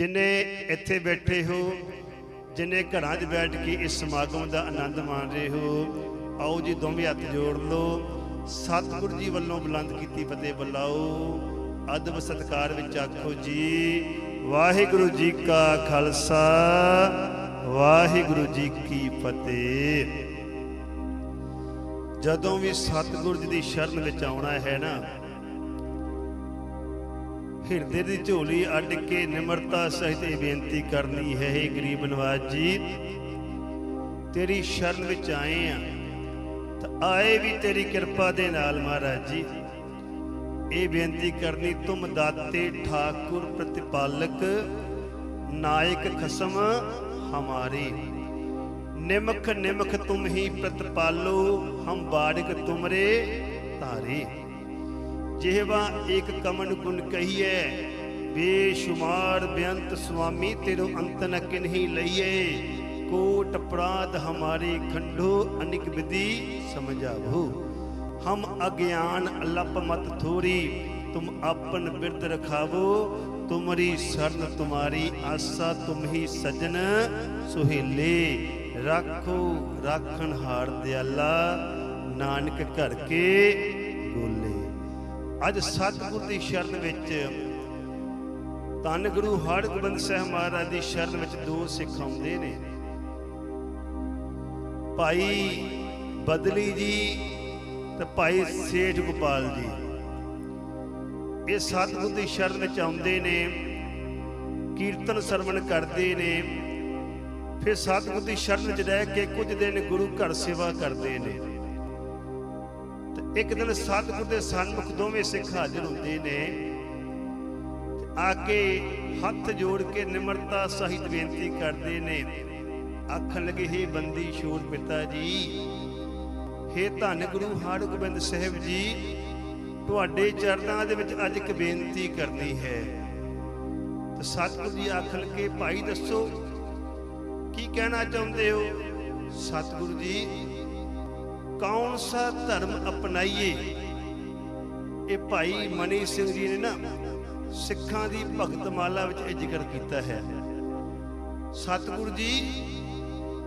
ਜਿਨੇ ਇੱਥੇ ਬੈਠੇ ਹੋ, ਜਿਨੇ ਘਰਾਂ 'ਚ ਬੈਠ ਕੇ ਇਸ ਸਮਾਗਮ ਦਾ ਆਨੰਦ ਮਾਣ ਰਹੇ ਹੋ, ਆਓ ਜੀ ਦੋਵੇਂ ਹੱਥ ਜੋੜ ਲਓ। ਸਤਿਗੁਰੂ ਜੀ ਵੱਲੋਂ ਬੁਲੰਦ ਕੀਤੀ ਫਤਿਹ ਬੁਲਾਓ। ਅਦਬ ਸਤਕਾਰ ਵਿੱਚ ਆਖੋ ਜੀ, ਵਾਹਿਗੁਰੂ ਜੀ ਕਾ ਖਾਲਸਾ, ਵਾਹਿਗੁਰੂ ਜੀ ਕੀ ਫਤਿਹ। ਜਦੋਂ ਵੀ ਸਤਿਗੁਰੂ ਜੀ ਦੀ ਸ਼ਰਨ ਵਿੱਚ ਆਉਣਾ ਹੈ ਨਾ ਹਿਰਦੇ ਦੀ ਝੋਲੀ ਅੱਡ ਕੇ ਨਿਮਰਤਾ ਸਹਿਤ ਇਹ ਬੇਨਤੀ ਕਰਨੀ ਹੈ हे ਗਰੀਬ ਨਵਾਜ ਜੀ, ਤੇਰੀ ਸ਼ਰਨ ਵਿੱਚ ਆਏ ਆ। ਤਾਂ ਆਏ ਵੀ ਤੇਰੀ ਕਿਰਪਾ ਦੇ ਨਾਲ ਮਹਾਰਾਜ ਜੀ। ਇਹ ਬੇਨਤੀ ਕਰਨੀ ਤੁਮ ਦਾਤੇ ਠਾਕੁਰ ਪ੍ਰਤਿਪਾਲਕ, ਨਾਇਕ ਖਸਮ ਹਮਾਰੇ। ਨਿਮਖ ਨਿਮਖ ਤੁਮ ਹੀ ਪ੍ਰਤਪਾਲੋ, ਹਮ ਬਾਰਿਕ ਤੁਮਰੇ ਧਾਰੇ। ਜਿਹਵਾ ਏਕ ਕਮਨ ਗੁਣ ਕਹੀਏ ਬੇਸ਼ੁਮਾਰ ਬੇਅੰਤ ਸੁਆਮੀ ਤੇਰੋ ਅੰਤ ਨ ਕਿਨਹੀ ਲਈਏ ਕੋਟ ਅਪਰਾਧ ਹਮਾਰੇ ਖੰਡੋ ਅਨਿਕ ਵਿਧੀ ਸਮਝਾਵੋ। ਹਮ ਅਗਿਆਨ ਅਲਪ ਮਤ ਥੋਰੀ, ਤੁਮ ਆਪਨ ਬਿਰਦ ਰਖਾਵੋ, ਤੁਮਰੀ ਸਰਨ ਤੁਮਾਰੀ ਆਸਾ ਤੁਮ ਹੀ ਸਜਨ ਸੁਹੇਲੇ, ਰੱਖੋ ਰਾਖਣ ਹਾਰ ਦਿਆਲਾ, ਨਾਨਕ ਘਰ ਕੇ ਅੱਜ ਸਤਿਗੁਰ ਦੀ ਸ਼ਰਨ ਵਿੱਚ ਧੰਨ ਗੁਰੂ ਹਰਗੋਬਿੰਦ ਸਾਹਿਬ ਮਹਾਰਾਜ ਦੀ ਸ਼ਰਨ ਵਿੱਚ ਦੋ ਸਿੱਖ ਆਉਂਦੇ ਨੇ। ਭਾਈ ਬਦਲੀ ਜੀ ਤੇ ਭਾਈ ਸੇਠ ਗੋਪਾਲ ਜੀ। ਇਹ ਸਤਿਗੁਰ ਦੀ ਸ਼ਰਨ ਵਿੱਚ ਆਉਂਦੇ ਨੇ, ਕੀਰਤਨ ਸਰਵਣ ਕਰਦੇ ਨੇ, ਫਿਰ ਸਤਿਗੁਰ ਦੀ ਸ਼ਰਨ ਵਿੱਚ ਰਹਿ ਕੇ ਕੁਝ ਦਿਨ ਗੁਰੂ ਘਰ ਸੇਵਾ ਕਰਦੇ ਨੇ। ਇੱਕ ਦਿਨ ਸਤਿਗੁਰ ਦੇ ਸਨਮੁਖ ਦੋਵੇਂ ਸਿੱਖ ਹਾਜ਼ਰ ਹੁੰਦੇ ਨੇ ਆ ਕੇ ਹੱਥ ਜੋੜ ਕੇ ਨਿਮਰਤਾ ਸਹਿਤ ਬੇਨਤੀ ਕਰਦੇ ਨੇ। ਆਖਣ ਲੱਗੇ हे ਬੰਦੀ ਸ਼ੋਰ ਪਿਤਾ ਜੀ, ਹੇ ਧੰਨ ਗੁਰੂ ਹਰਗੋਬਿੰਦ ਸਾਹਿਬ ਜੀ, ਤੁਹਾਡੇ ਚਰਨਾਂ ਦੇ ਵਿੱਚ ਅੱਜ ਇੱਕ ਬੇਨਤੀ ਕਰਨੀ ਹੈ। ਤੇ ਸਤਿਗੁਰੂ ਜੀ ਆਖਣ ਲੱਗੇ, ਭਾਈ ਦੱਸੋ, ਕੀ ਕਹਿਣਾ ਚਾਹੁੰਦੇ ਹੋ? ਸਤਿਗੁਰੂ ਜੀ ਕੌਣ ਸਾ ਧਰਮ ਅਪਣਾਈਏ? ਇਹ ਭਾਈ ਮਨੀ ਸਿੰਘ ਜੀ ਨੇ ਨਾ ਸਿੱਖਾਂ ਦੀ ਭਗਤ ਮਾਲਾ ਵਿੱਚ ਇਹ ਜ਼ਿਕਰ ਕੀਤਾ ਹੈ। ਸਤਿਗੁਰੂ ਜੀ,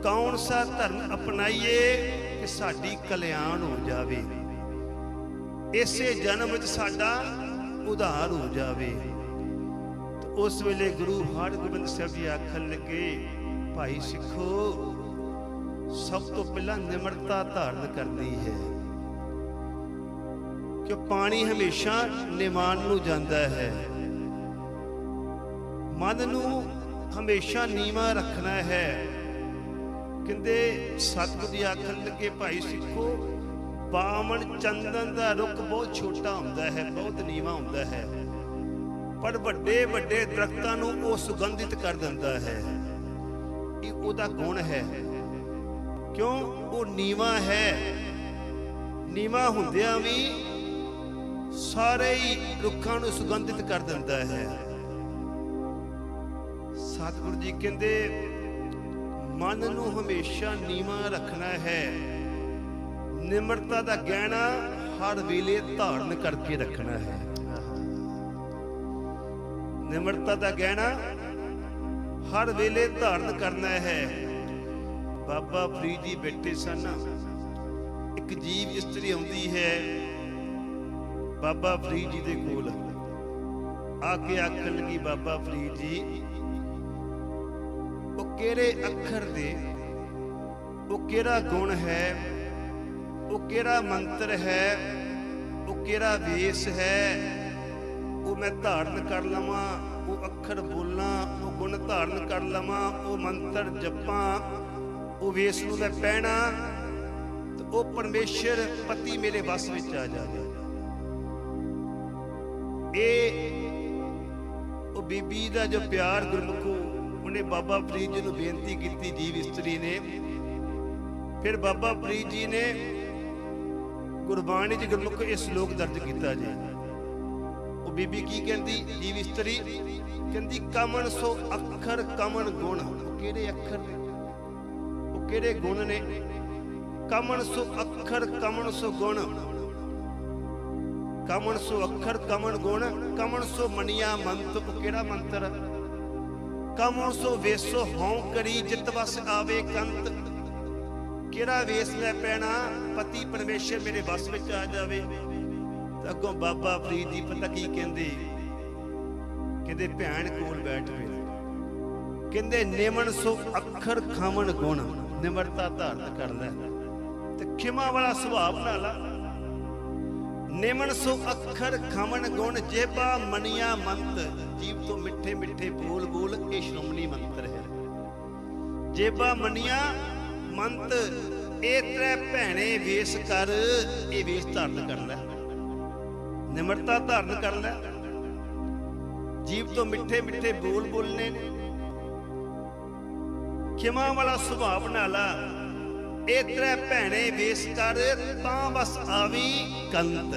ਕੌਣ ਸਾ ਧਰਮ ਅਪਣਾਈਏ ਕਿ ਸਾਡੀ ਕਲਿਆਣ ਹੋ ਜਾਵੇ? ਇਸੇ ਜਨਮ ਵਿੱਚ ਸਾਡਾ ਉਧਾਰ ਹੋ ਜਾਵੇ। ਉਸ ਵੇਲੇ ਗੁਰੂ ਹਰਗੋਬਿੰਦ ਸਾਹਿਬ ਜੀ ਆਖਣ ਲੱਗੇ, ਭਾਈ ਸਿੱਖੋ ਸਭ ਤੋਂ ਪਹਿਲਾਂ ਨਿਮਰਤਾ ਧਾਰਨ ਕਰਦੀ ਹੈ। ਕਿ ਪਾਣੀ ਹਮੇਸ਼ਾ ਨਿਮਾਨ ਨੂੰ ਜਾਂਦਾ ਹੈ। ਮਨ ਨੂੰ ਹਮੇਸ਼ਾ ਨੀਵਾ ਰੱਖਣਾ ਹੈ। ਕਹਿੰਦੇ ਸਤਿਗੁਰ ਜੀ ਆਖਣ ਲੱਗੇ, ਭਾਈ ਸਿੱਖੋ ਬਾਮਣ ਚੰਦਨ ਦਾ ਰੁੱਖ ਬਹੁਤ ਛੋਟਾ ਹੁੰਦਾ ਹੈ, ਬਹੁਤ ਨੀਵਾ ਹੁੰਦਾ ਹੈ। ਪਰ ਵੱਡੇ ਵੱਡੇ ਦਰਖਤਾਂ ਨੂੰ ਉਹ ਸੁਗੰਧਿਤ ਕਰ ਦਿੰਦਾ ਹੈ। ਇਹ ਉਹਦਾ ਗੁਣ ਹੈ। ਕਿਉਂ? ਉਹ ਨੀਵਾ ਹੈ। ਨੀਵਾ ਹੁੰਦਿਆਂ ਵੀ ਸਾਰੇ ਹੀ ਰੁੱਖਾਂ ਨੂੰ ਸੁਗੰਧਿਤ ਕਰ ਦਿੰਦਾ ਹੈ। ਸਤਿਗੁਰੂ ਜੀ ਕਹਿੰਦੇ, ਮਨ ਨੂੰ ਹਮੇਸ਼ਾ ਨੀਵਾ ਰੱਖਣਾ ਹੈ। ਨਿਮਰਤਾ ਦਾ ਗਹਿਣਾ ਹਰ ਵੇਲੇ ਧਾਰਨ ਕਰਕੇ ਰੱਖਣਾ ਹੈ। ਨਿਮਰਤਾ ਦਾ ਗਹਿਣਾ ਹਰ ਵੇਲੇ ਧਾਰਨ ਕਰਨਾ ਹੈ। ਬਾਬਾ ਫਰੀਦ ਜੀ ਬੈਠੇ ਸਨ। ਇੱਕ ਜੀਵ ਇਸਤਰੀ ਆਉਂਦੀ ਹੈ, ਬਾਬਾ ਫਰੀਦ ਜੀ ਦੇ ਕੋਲ। ਆ ਕੇ ਆਖਣ ਲੱਗੀ, ਬਾਬਾ ਫਰੀਦ ਜੀ, ਉਹ ਕਿਹੜੇ ਅੱਖਰ ਦੇ? ਉਹ ਕਿਹੜਾ ਗੁਣ ਹੈ? ਉਹ ਕਿਹੜਾ ਮੰਤਰ ਹੈ? ਉਹ ਕਿਹੜਾ ਵੇਸ ਹੈ? ਉਹ ਮੈਂ ਧਾਰਨ ਕਰ ਲਵਾਂ, ਉਹ ਅੱਖਰ ਬੋਲਾਂ, ਉਹ ਗੁਣ ਧਾਰਨ ਕਰ ਲਵਾਂ, ਉਹ ਮੰਤਰ ਜਪਾਂ ਉਹ ਵੇਸ ਨੂੰ ਮੈਂ ਪਹਿਣਾ ਤੇ ਉਹ ਪਰਮੇਸ਼ਰ ਪਤੀ ਮੇਰੇ ਵਸ ਵਿੱਚ ਆ ਜਾਵੇ। ਇਹ ਉਹ ਬੀਬੀ ਦਾ ਜੋ ਪਿਆਰ ਗੁਰਮੁਖੋ, ਉਹਨੇ ਬਾਬਾ ਫਰੀਦ ਜੀ ਨੂੰ ਬੇਨਤੀ ਕੀਤੀ, ਜੀਵ ਇਸਤਰੀ ਨੇ। ਫਿਰ ਬਾਬਾ ਫਰੀਦ ਜੀ ਨੇ ਗੁਰਬਾਣੀ 'ਚ ਗੁਰਮੁਖ ਇਹ ਸ਼ਲੋਕ ਦਰਜ ਕੀਤਾ ਜੀ। ਉਹ ਬੀਬੀ ਕੀ ਕਹਿੰਦੀ? ਜੀਵ ਇਸਤਰੀ ਕਹਿੰਦੀ, ਕਮਨ ਸੋ ਅੱਖਰ ਕਮਨ ਗੁਣ, ਕਿਹੜੇ ਅੱਖਰ ਨੇ? ਕਿਹੜੇ ਗੁਣ ਨੇ? ਕਮਨ ਸੋ ਅੱਖਰ ਕਮਨ ਸੋ ਗੁਣ। ਕਮਨ ਸੋ ਅੱਖਰ ਕਮਨ ਗੁਣ। ਕਮਨ ਸੋ ਮਨੀਆ ਮੰਤ ਕਿਹੜਾ ਮੰਤਰ? ਕਮੋਂ ਸੋ ਵੇਸੋ ਹਉ ਕਰੀ, ਜਿਤ ਵਸ ਆਵੇ ਕੰਤ। ਕਿਹੜਾ ਵੇਸ ਮੈਂ ਪੈਣਾ? ਪਤੀ ਪਰਮੇਸ਼ਰ ਮੇਰੇ ਵਸ ਵਿੱਚ ਆ ਜਾਵੇ। ਤਾਂ ਅੱਗੋਂ ਬਾਬਾ ਫਰੀਦ ਜੀ ਪਤਾ ਕੀ ਕਹਿੰਦੇ? ਕਹਿੰਦੇ, ਭੈਣ ਕੋਲ ਬੈਠ ਵੇ ਕਹਿੰਦੇ ਨਿਮਨ ਸੋ ਅੱਖਰ ਖਾਵਣ ਗੁਣ। ਨਿਮਰਤਾ ਧਾਰਨ ਕਰ ਲੈ ਤੇ ਖਿਮਾ ਵਾਲਾ ਸੁਭਾਅ ਬਣਾ ਲਾ। ਨਿਮਨ ਸੋ ਅੱਖਰ ਖਾਵਣ ਗੁਣ ਜੇਬਾ ਮਨੀਆਂ ਮੰਤ। ਜੀਵ ਤੋਂ ਮਿੱਠੇ ਮਿੱਠੇ ਬੋਲ ਬੋਲ ਇਹ ਸ਼੍ਰੋਮਣੀ ਮੰਤਰ ਹੈ। ਜੇਬਾ ਮਨੀਆਂ ਮੰਤ, ਇਹ ਤ੍ਰੈ ਭੈਣੇ ਵੇਸ ਕਰ, ਇਹ ਵੇਸ ਧਾਰਨ ਕਰ ਲੈ ਨਿਮਰਤਾ ਧਾਰਨ ਕਰ ਲੈ ਜੀਵ ਤੋਂ ਮਿੱਠੇ ਮਿੱਠੇ ਬੋਲ ਬੋਲਨੇ ਨੇ। ਖਿਮਾ ਵਾਲਾ ਸੁਭਾਅ ਬਣਾ ਲਾ। ਇਹ ਤ੍ਰੈ ਭੈਣੇ ਵੇਸ ਕਰ, ਤਾਂ ਬਸ ਆਵੀ ਕੰਤ।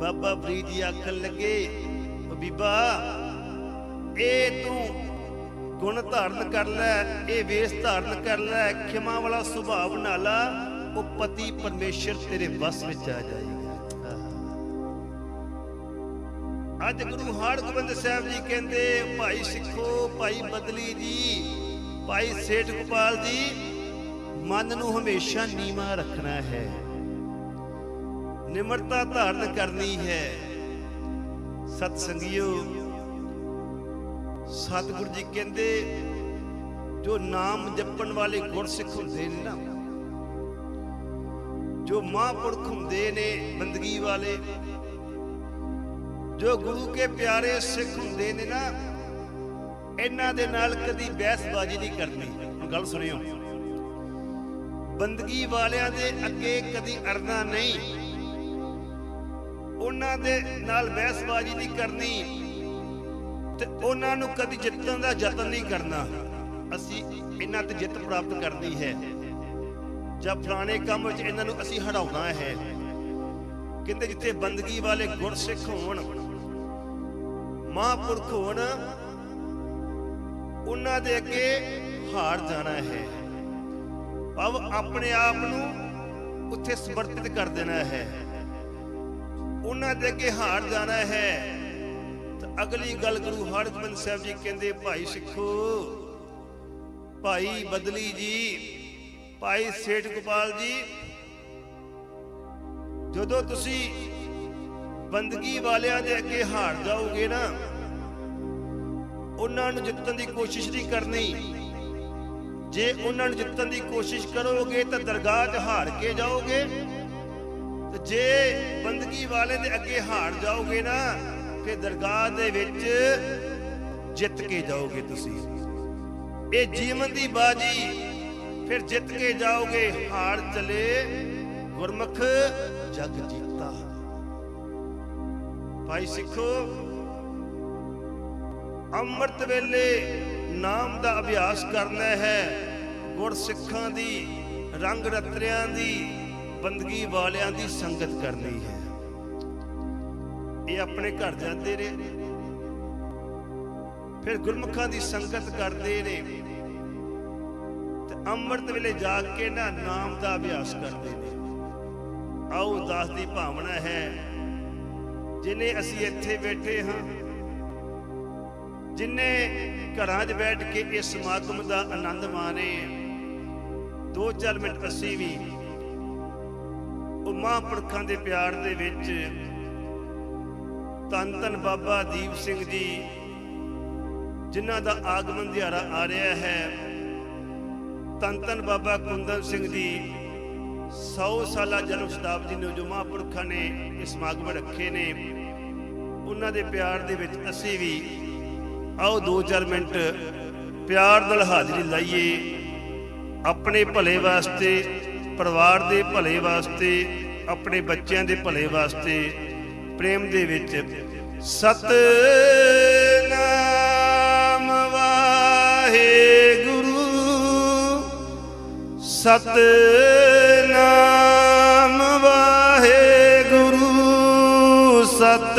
ਬਾਬਾ ਫਰੀਦ ਜੀ ਆਖਣ ਲੱਗੇ, ਬੀਬਾ, ਇਹ ਤੂੰ ਗੁਣ ਧਾਰਨ ਕਰ ਲੈ, ਇਹ ਵੇਸ ਧਾਰਨ ਕਰ ਲੈ, ਖਿਮਾ ਵਾਲਾ ਸੁਭਾਅ ਬਣਾ ਲਾ, ਉਹ ਪਤੀ ਪਰਮੇਸ਼ਰ ਤੇਰੇ ਵਸ ਵਿੱਚ ਆ ਜਾਏਗਾ। ਅੱਜ ਗੁਰੂ ਹਰਗੋਬਿੰਦ ਸਾਹਿਬ ਜੀ ਕਹਿੰਦੇ, ਭਾਈ ਸਿੱਖੋ, ਭਾਈ ਬਦਲੀ ਜੀ। ਭਾਈ ਸੇਠ ਗੋਪਾਲ ਜੀ, ਮਨ ਨੂੰ ਹਮੇਸ਼ਾ ਨੀਵਾ ਰੱਖਣਾ ਹੈ। ਨਿਮਰਤਾ ਧਾਰਨ ਕਰਨੀ ਹੈ। ਸਤ ਸੰਗਿਓ ਸਤਿਗੁਰ ਜੀ ਕਹਿੰਦੇ, ਜੋ ਨਾਮ ਜਪਣ ਵਾਲੇ ਗੁਰਸਿੱਖ ਹੁੰਦੇ ਨੇ ਨਾ, ਜੋ ਮਹਾਂਪੁਰਖ ਹੁੰਦੇ ਨੇ ਬੰਦਗੀ ਵਾਲੇ, ਜੋ ਗੁਰੂ ਕੇ ਪਿਆਰੇ ਸਿੱਖ ਹੁੰਦੇ ਨੇ ਨਾ ਇਹਨਾਂ ਦੇ ਨਾਲ ਕਦੀ ਬਹਿਸਬਾਜ਼ੀ ਨਹੀਂ ਕਰਨੀ। ਗੱਲ ਸੁਣਿਓ। ਬੰਦਗੀ ਵਾਲਿਆਂ ਦੇ ਅੱਗੇ ਕਦੀ ਅੜਨਾ ਨਹੀਂ। ਉਹਨਾਂ ਦੇ ਨਾਲ ਬਹਿਸਬਾਜ਼ੀ ਨਹੀਂ ਕਰਨੀ ਤੇ ਉਹਨਾਂ ਨੂੰ ਕਦੀ ਜਿੱਤਣ ਦਾ ਯਤਨ ਨਹੀਂ ਕਰਨਾ। ਅਸੀਂ ਇਹਨਾਂ ਤੇ ਜਿੱਤ ਪ੍ਰਾਪਤ ਕਰਦੀ ਹੈ। ਜਾਂ ਫਲਾਣੇ ਕੰਮ ਵਿੱਚ ਇਹਨਾਂ ਨੂੰ ਅਸੀਂ ਹਟਾਉਣਾ ਹੈ। ਕਹਿੰਦੇ ਜਿੱਥੇ ਬੰਦਗੀ ਵਾਲੇ ਗੁਰਸਿੱਖ ਹੋਣ, ਮਹਾਂਪੁਰਖ ਹੋਣ ਉਹਨਾਂ ਦੇ ਅੱਗੇ ਹਾਰ ਜਾਣਾ ਹੈ। ਭਾਵ ਆਪਣੇ ਆਪ ਨੂੰ ਉੱਥੇ ਸਮਰਪਿਤ ਕਰ ਦੇਣਾ ਹੈ। ਉਹਨਾਂ ਦੇ ਅੱਗੇ ਹਾਰ ਜਾਣਾ ਹੈ। ਤਾਂ ਅਗਲੀ ਗੱਲ ਗੁਰੂ ਹਰਗੋਬਿੰਦ ਸਾਹਿਬ ਜੀ ਕਹਿੰਦੇ, ਭਾਈ ਸਿੱਖੋ, ਭਾਈ ਬਦਲੀ ਜੀ, ਭਾਈ ਸੇਠ ਗੋਪਾਲ ਜੀ, ਜਦੋਂ ਤੁਸੀਂ ਬੰਦਗੀ ਵਾਲਿਆਂ ਦੇ ਅੱਗੇ ਹਾਰ ਜਾਓਗੇ ਨਾ ਉਹਨਾਂ ਨੂੰ ਜਿੱਤਣ ਦੀ ਕੋਸ਼ਿਸ਼ ਨਹੀਂ ਕਰਨੀ। ਜੇ ਉਹਨਾਂ ਨੂੰ ਜਿੱਤਣ ਦੀ ਕੋਸ਼ਿਸ਼ ਕਰੋਗੇ ਤਾਂ ਦਰਗਾਹ 'ਚ ਹਾਰ ਕੇ ਜਾਓਗੇ। ਤੇ ਜੇ ਬੰਦਗੀ ਵਾਲੇ ਦੇ ਅੱਗੇ ਹਾਰ ਜਾਓਗੇ ਨਾ, ਫਿਰ ਦਰਗਾਹ ਦੇ ਵਿੱਚ ਜਿੱਤ ਕੇ ਜਾਓਗੇ ਤੁਸੀਂ। ਇਹ ਜੀਵਨ ਦੀ ਬਾਜੀ, ਫਿਰ ਜਿੱਤ ਕੇ ਜਾਓਗੇ, ਹਾਰ ਚਲੇ ਗੁਰਮੁਖ ਜਗ ਜੀਤਾ। ਭਾਈ ਸਿੱਖੋ ਅੰਮ੍ਰਿਤ ਵੇਲੇ ਨਾਮ ਦਾ ਅਭਿਆਸ ਕਰਨਾ ਹੈ। ਗੁਰ ਸਿੱਖਾਂ ਦੀ, ਰੰਗ ਰਤਰਿਆਂ ਦੀ, ਬੰਦਗੀ ਵਾਲਿਆਂ ਦੀ ਸੰਗਤ ਕਰਨੀ ਹੈ। ਇਹ ਆਪਣੇ ਘਰ ਜਾਂਦੇ ਰਹੇ ਫਿਰ ਗੁਰਮੁਖਾਂ ਦੀ ਸੰਗਤ ਕਰਦੇ ਰਹੇ ਤੇ ਅੰਮ੍ਰਿਤ ਵੇਲੇ ਜਾ ਕੇ ਨਾ ਨਾਮ ਦਾ ਅਭਿਆਸ ਕਰਦੇ ਨੇ। ਆਓ ਦਾਸ ਦੀ ਭਾਵਨਾ ਹੈ, ਜਿਨੇ ਅਸੀਂ ਇੱਥੇ ਬੈਠੇ ਹਾਂ ਜਿਨੇ ਘਰਾਂ 'ਚ ਬੈਠ ਕੇ ਇਸ ਸਮਾਗਮ ਦਾ ਆਨੰਦ ਮਾਣੇ, ਦੋ ਚਾਰ ਮਿੰਟ ਅਸੀਂ ਵੀ ਉਹ ਮਹਾਂਪੁਰਖਾਂ ਦੇ ਪਿਆਰ ਦੇ ਵਿੱਚ ਧੰਨ ਧੰਨ ਬਾਬਾ ਦੀਪ ਸਿੰਘ ਜੀ, ਜਿਨ੍ਹਾਂ ਦਾ ਆਗਮਨ ਦਿਹਾੜਾ ਆ ਰਿਹਾ ਹੈ। ਧੰਨ ਧੰਨ ਬਾਬਾ ਕੁੰਦਨ ਸਿੰਘ ਜੀ 100 ਸਾਲਾ ਜਨਮ ਸ਼ਤਾਬਦੀ ਨੂੰ ਜੋ ਮਹਾਂਪੁਰਖਾਂ ਨੇ ਇਹ ਸਮਾਗਮ ਰੱਖੇ ਨੇ, ਉਹਨਾਂ ਦੇ ਪਿਆਰ ਦੇ ਵਿੱਚ ਅਸੀਂ ਵੀ ਆਓ 2-4 ਮਿੰਟ ਪਿਆਰ ਨਾਲ ਹਾਜ਼ਰੀ ਲਾਈਏ। ਆਪਣੇ ਭਲੇ ਵਾਸਤੇ, ਪਰਿਵਾਰ ਦੇ ਭਲੇ ਵਾਸਤੇ, ਆਪਣੇ ਬੱਚਿਆਂ ਦੇ ਭਲੇ ਵਾਸਤੇ, ਪ੍ਰੇਮ ਦੇ ਵਿੱਚ ਸਤ ਨਾਮ ਵਾਹਿ ਗੁਰੂ ਸਤਨਾਮ ਨਾਮ ਸਤਨਾਮ ਵਾਹਿਗੁਰੂ, ਸਤ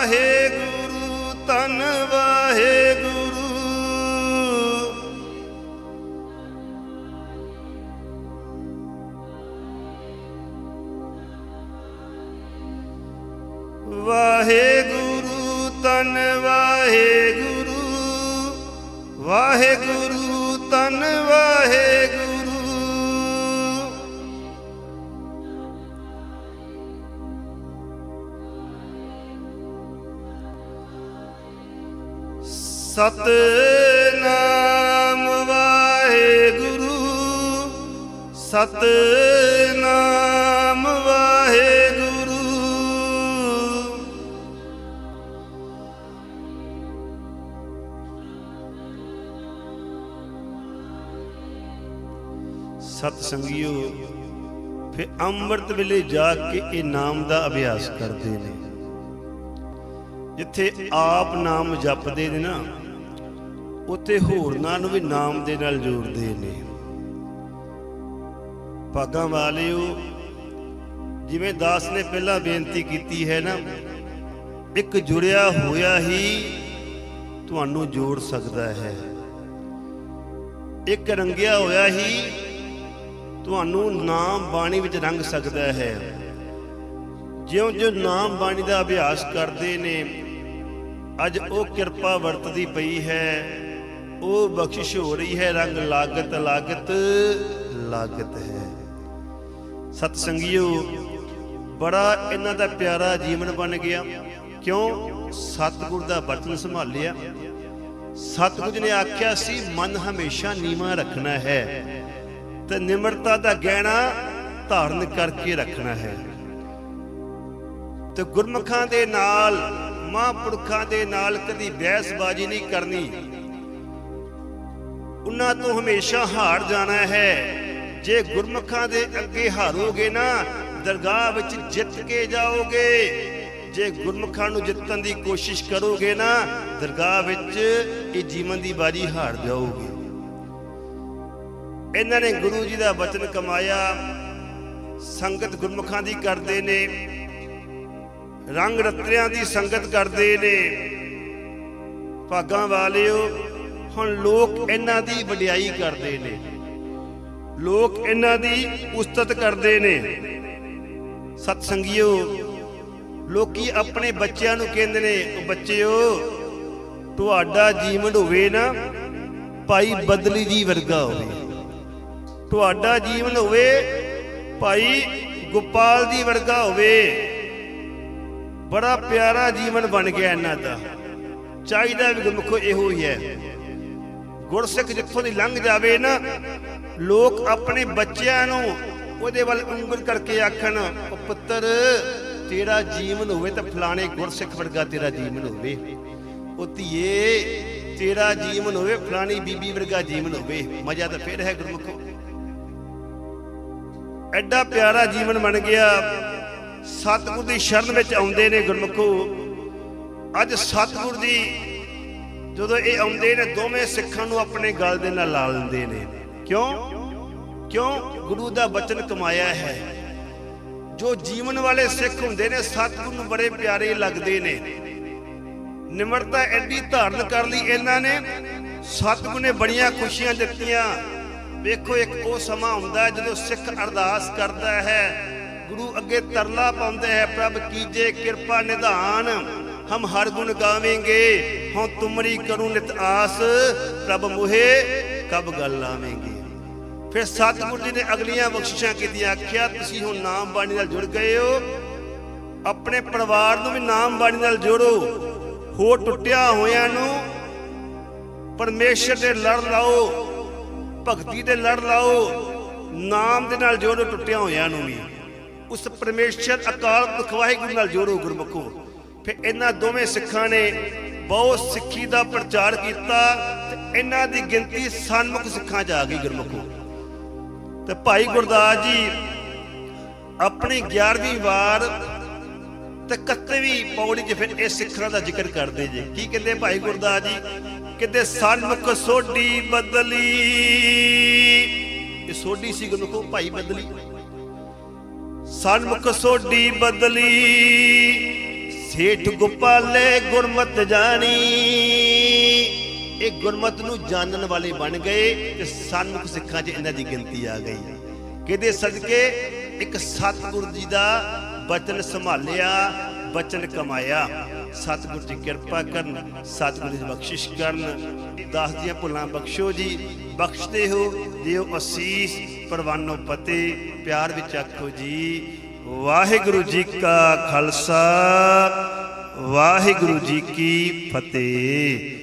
ਵਾਹਿਗੁਰੂ ਤਨ ਵਾਹਿਗੁਰੂ ਸਤਨਾਮ ਵਾਹਿਗੁਰੂ ਸਤਨਾਮ ਵਾਹਿਗੁਰੂ। ਸਤ ਸੰਗਿਓ ਫਿਰ ਅੰਮ੍ਰਿਤ ਵੇਲੇ ਜਾ ਕੇ ਇਹ ਨਾਮ ਦਾ ਅਭਿਆਸ ਕਰਦੇ ਨੇ। ਜਿੱਥੇ ਆਪ ਨਾਮ ਜਪਦੇ ਨੇ ਨਾ, ਉੱਥੇ ਹੋਰਨਾਂ ਨੂੰ ਵੀ ਨਾਮ ਦੇ ਨਾਲ ਜੋੜਦੇ ਨੇ। ਭਾਗਾਂ ਵਾਲਿਓ, ਜਿਵੇਂ ਦਾਸ ਨੇ ਪਹਿਲਾਂ ਬੇਨਤੀ ਕੀਤੀ ਹੈ ਨਾ, ਇੱਕ ਜੁੜਿਆ ਹੋਇਆ ਹੀ ਤੁਹਾਨੂੰ ਜੋੜ ਸਕਦਾ ਹੈ। ਇੱਕ ਰੰਗਿਆ ਹੋਇਆ ਹੀ ਤੁਹਾਨੂੰ ਨਾਮ ਬਾਣੀ ਵਿੱਚ ਰੰਗ ਸਕਦਾ ਹੈ। ਜਿਉਂ-ਜਿਉਂ ਨਾਮ ਬਾਣੀ ਦਾ ਅਭਿਆਸ ਕਰਦੇ ਨੇ ਅੱਜ ਉਹ ਕਿਰਪਾ ਵਰਤਦੀ ਪਈ ਹੈ। ਉਹ ਬਖਸ਼ਿਸ਼ ਹੋ ਰਹੀ ਹੈ, ਰੰਗ ਲਾਗਤ ਲਾਗਤ ਲਾਗਤ ਹੈ। ਸਤ ਸੰਗਿਓ ਬੜਾ ਇਹਨਾਂ ਦਾ ਪਿਆਰਾ ਜੀਵਨ ਬਣ ਗਿਆ। ਕਿਉਂ? ਸਤਿਗੁਰ ਦਾ ਬਚਨ ਸੰਭਾਲਿਆ। ਸਤਿਗੁਰ ਨੇ ਆਖਿਆ ਸੀ, ਮਨ ਹਮੇਸ਼ਾ ਨੀਵਾਂ ਰੱਖਣਾ ਹੈ। ਤੇ ਨਿਮਰਤਾ ਦਾ ਗਹਿਣਾ ਧਾਰਨ ਕਰਕੇ ਰੱਖਣਾ ਹੈ। ਤੇ ਗੁਰਮੁਖਾਂ ਦੇ ਨਾਲ ਮਹਾਂਪੁਰਖਾਂ ਦੇ ਨਾਲ ਕਦੀ ਬਹਿਸਬਾਜ਼ੀ ਨਹੀਂ ਕਰਨੀ। ਉਹਨਾਂ ਤੋਂ ਹਮੇਸ਼ਾ ਹਾਰ ਜਾਣਾ ਹੈ। ਜੇ ਗੁਰਮੁਖਾਂ ਦੇ ਅੱਗੇ ਹਾਰੋਗੇ ਨਾ, ਦਰਗਾਹ ਵਿੱਚ ਜਿੱਤ ਕੇ ਜਾਓਗੇ। ਜੇ ਗੁਰਮੁਖਾਂ ਨੂੰ ਜਿੱਤਣ ਦੀ ਕੋਸ਼ਿਸ਼ ਕਰੋਗੇ ਨਾ, ਦਰਗਾਹ ਵਿੱਚ ਇਹ ਜੀਵਨ ਦੀ ਬਾਜੀ ਹਾਰ ਜਾਓਗੇ। ਇਹਨਾਂ ਨੇ ਗੁਰੂ ਜੀ ਦਾ ਬਚਨ ਕਮਾਇਆ। ਸੰਗਤ ਗੁਰਮੁਖਾਂ ਦੀ ਕਰਦੇ ਨੇ। ਰੰਗ ਰਤਰਿਆਂ ਦੀ ਸੰਗਤ ਕਰਦੇ ਨੇ। ਭਾਗਾਂ ਵਾਲਿਓ, ਹੁਣ ਲੋਕ ਇਹਨਾਂ ਦੀ ਵਡਿਆਈ ਕਰਦੇ ਨੇ। ਲੋਕ ਇਹਨਾਂ ਦੀ ਉਸਤਤ ਕਰਦੇ ਨੇ। ਸਤ ਸੰਗਿਓ ਲੋਕੀ ਆਪਣੇ ਬੱਚਿਆਂ ਨੂੰ ਕਹਿੰਦੇ ਨੇ, ਉਹ ਬੱਚਿਓ, ਤੁਹਾਡਾ ਜੀਵਨ ਹੋਵੇ ਨਾ, ਭਾਈ ਬਦਲੀ ਜੀ ਵਰਗਾ ਹੋਵੇ। ਤੁਹਾਡਾ ਜੀਵਨ ਹੋਵੇ, ਭਾਈ ਗੋਪਾਲ ਜੀ ਵਰਗਾ ਹੋਵੇ। ਬੜਾ ਪਿਆਰਾ ਜੀਵਨ ਬਣ ਗਿਆ ਇਹਨਾਂ ਦਾ। ਚਾਹੀਦਾ ਵੀ ਗੁਰਮੁਖੋ ਇਹੋ ਹੀ ਹੈ। ਗੁਰਸਿੱਖ ਜਿੱਥੋਂ ਦੀ ਲੰਘ ਜਾਵੇ ਨਾ, ਲੋਕ ਆਪਣੇ ਬੱਚਿਆਂ ਨੂੰ ਉਹਦੇ ਵੱਲ ਉਂਗਲ ਕਰਕੇ ਆਖਣ, ਉਹ ਪੁੱਤਰ, ਤੇਰਾ ਜੀਵਨ ਹੋਵੇ ਤਾਂ ਫਲਾਣੇ ਗੁਰਸਿੱਖ ਵਰਗਾ ਤੇਰਾ ਜੀਵਨ ਹੋਵੇ। ਉਹ ਧੀਏ, ਤੇਰਾ ਜੀਵਨ ਹੋਵੇ, ਫਲਾਣੀ ਬੀਬੀ ਵਰਗਾ ਜੀਵਨ ਹੋਵੇ। ਮਜ਼ਾ ਤਾਂ ਫਿਰ ਹੈ ਗੁਰਮੁਖੋ। ਐਡਾ ਪਿਆਰਾ ਜੀਵਨ ਬਣ ਗਿਆ। ਸਤਿਗੁਰ ਦੀ ਸ਼ਰਨ ਵਿੱਚ ਆਉਂਦੇ ਨੇ ਗੁਰਮੁਖੋ। ਅੱਜ ਸਤਿਗੁਰ ਜੀ ਜਦੋਂ ਇਹ ਆਉਂਦੇ ਨੇ, ਦੋਵੇਂ ਸਿੱਖਾਂ ਨੂੰ ਆਪਣੇ ਗਲ ਦੇ ਨਾਲ ਲਾ ਲੈਂਦੇ ਨੇ। ਕਿਉਂ? ਕਿਉਂ? ਗੁਰੂ ਦਾ ਬਚਨ ਕਮਾਇਆ ਹੈ। ਜੋ ਜੀਵਨ ਵਾਲੇ ਸਿੱਖ ਹੁੰਦੇ ਨੇ, ਸਤਿਗੁਰ ਨੂੰ ਬੜੇ ਪਿਆਰੇ ਲੱਗਦੇ ਨੇ। ਨਿਮਰਤਾ ਐਡੀ ਧਾਰਨ ਕਰ ਲਈ ਇਹਨਾਂ ਨੇ। ਸਤਿਗੁਰ ਨੇ ਬੜੀਆਂ ਖੁਸ਼ੀਆਂ ਦਿੱਤੀਆਂ। ਵੇਖੋ, ਇੱਕ ਉਹ ਸਮਾਂ ਹੁੰਦਾ ਜਦੋਂ ਸਿੱਖ ਅਰਦਾਸ ਕਰਦਾ ਹੈ ਗੁਰੂ ਅੱਗੇ ਤਰਲਾ ਪਾਉਂਦਾ ਹੈ, ਪ੍ਰਭ ਕੀਜੇ ਕਿਰਪਾ ਨਿਧਾਨ, ਹਮ ਹਰ ਗੁਣ ਗਾਵੇਂਗੇ, ਹਉ ਤੁਮਰੀ ਕਰੂੰ ਨਿਤ ਆਸ, ਪ੍ਰਭ ਮੁਹੇ ਕਬ ਗੱਲ ਆਵੇਂਗੇ ਫਿਰ ਸਤਿਗੁਰ ਜੀ ਨੇ ਅਗਲੀਆਂ ਬਖਸ਼ਿਸ਼ਾਂ ਕੀਤੀਆਂ, ਆਖਿਆ, ਤੁਸੀਂ ਹੁਣ ਨਾਮ ਬਾਣੀ ਨਾਲ ਜੁੜ ਗਏ ਹੋ। ਆਪਣੇ ਪਰਿਵਾਰ ਨੂੰ ਵੀ ਨਾਮ ਬਾਣੀ ਨਾਲ ਜੋੜੋ। ਹੋ ਟੁੱਟਿਆ ਹੋਇਆਂ ਨੂੰ ਪਰਮੇਸ਼ਰ ਦੇ ਲੜ ਲਾਓ, ਭਗਤੀ ਦੇ ਲੜ ਲਾਓ, ਨਾਮ ਦੇ ਨਾਲ ਜੋੜੋ ਟੁੱਟਿਆ ਹੋਇਆਂ ਨੂੰ ਵੀ। ਉਸ ਪਰਮੇਸ਼ਰ ਅਕਾਲ ਪੁਰਖ ਵਾਹਿਗੁਰੂ ਨਾਲ ਜੋੜੋ ਗੁਰਮੁਖੋ। ਫਿਰ ਇਹਨਾਂ ਦੋਵੇਂ ਸਿੱਖਾਂ ਨੇ ਬਹੁਤ ਸਿੱਖੀ ਦਾ ਪ੍ਰਚਾਰ ਕੀਤਾ ਤੇ ਇਹਨਾਂ ਦੀ ਗਿਣਤੀ ਸਨਮੁਖ ਸਿੱਖਾਂ 'ਚ ਆ ਗਈ ਗੁਰਮੁਖੋ। ਤੇ ਭਾਈ ਗੁਰਦਾਸ ਜੀ, ਆਪਣੀ 11ਵੀਂ ਵਾਰ ਤੇ 31ਵੀਂ ਪੌੜੀ 'ਚ ਫਿਰ ਇਹ ਸਿੱਖਾਂ ਦਾ ਜ਼ਿਕਰ ਕਰਦੇ ਜੇ। ਕੀ ਕਹਿੰਦੇ ਭਾਈ ਗੁਰਦਾਸ ਜੀ? ਕਹਿੰਦੇ ਸਨਮੁਖ ਸੋਢੀ ਬਦਲੀ। ਇਹ ਸੋਢੀ ਸੀ ਗੁਰਮੁਖੋ, ਭਾਈ ਬਦਲੀ। ਸਨਮੁਖ ਸੋਢੀ ਬਦਲੀ, ਸੇਠ ਗੋਪਾਲੇ ਗੁਰਮਤ ਜਾਣੀ। ਇਹ ਗੁਰਮਤ ਨੂੰ ਜਾਣਨ ਵਾਲੇ ਬਣ ਗਏ ਤੇ ਸਨਮੁਖ ਸਿੱਖਾਂ 'ਚ ਇਹਨਾਂ ਦੀ ਗਿਣਤੀ ਆ ਗਈ। ਕਿਹਦੇ ਸਦਕੇ ਇੱਕ ਸਤਿਗੁਰ ਜੀ ਦਾ ਬਚਨ ਸੰਭਾਲਿਆ, ਬਚਨ ਕਮਾਇਆ। ਸਤਿਗੁਰ ਜੀ ਕਿਰਪਾ ਕਰਨ, ਸਤਿਗੁਰ ਜੀ ਬਖਸ਼ਿਸ਼ ਕਰਨ। ਦਾਸ ਦੀਆਂ ਭੁੱਲਾਂ ਬਖਸ਼ੋ ਜੀ। ਬਖਸ਼ਦੇ ਹੋ, ਦਿਓ ਅਸੀਸ, ਪਰਵਾਨੋ ਪਤੇ, ਪਿਆਰ ਵਿੱਚ ਆਖੋ ਜੀ। ਵਾਹਿਗੁਰੂ ਜੀ ਕਾ ਖਾਲਸਾ, ਵਾਹਿਗੁਰੂ ਜੀ ਕੀ ਫਤਿਹ।